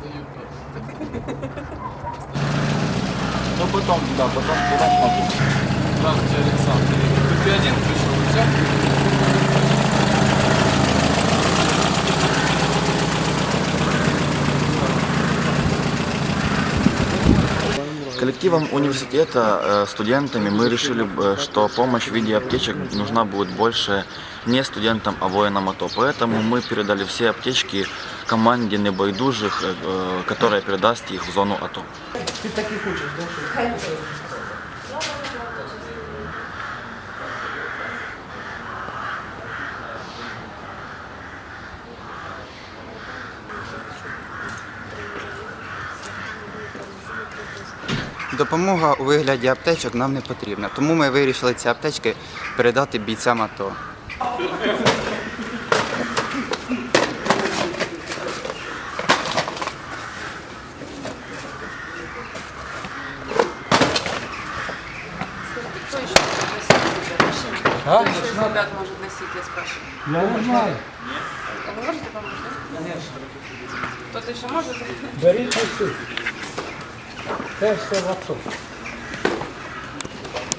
Ну потом, да, потом, потом могу. Здравствуйте, Александр. Ты один пришел, все? Коллективом университета, э, студентами мы решили, э, что помощь в виде аптечек нужна будет больше не студентам, а воинам АТО. Поэтому мы передали все аптечки команде небайдужих, э, э, которая передаст их в зону АТО. Ти так і хочеш, да? що? Допомога у вигляді аптечок нам не потрібна, тому ми вирішили ці аптечки передати бійцям АТО. Кто еще может носить? А? Кто еще из ребят может носить, я спрашиваю. Я не знаю. А вы можете помочь, да? Конечно. Кто-то еще может? Беріть усі. Це все в отцу.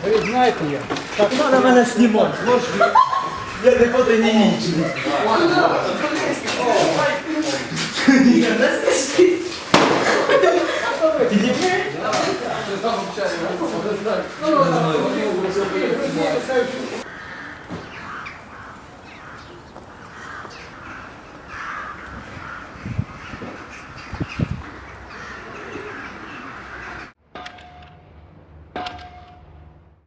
Ви знаєте я. Так Треба мене знімати. Я не потренічний. Підійми.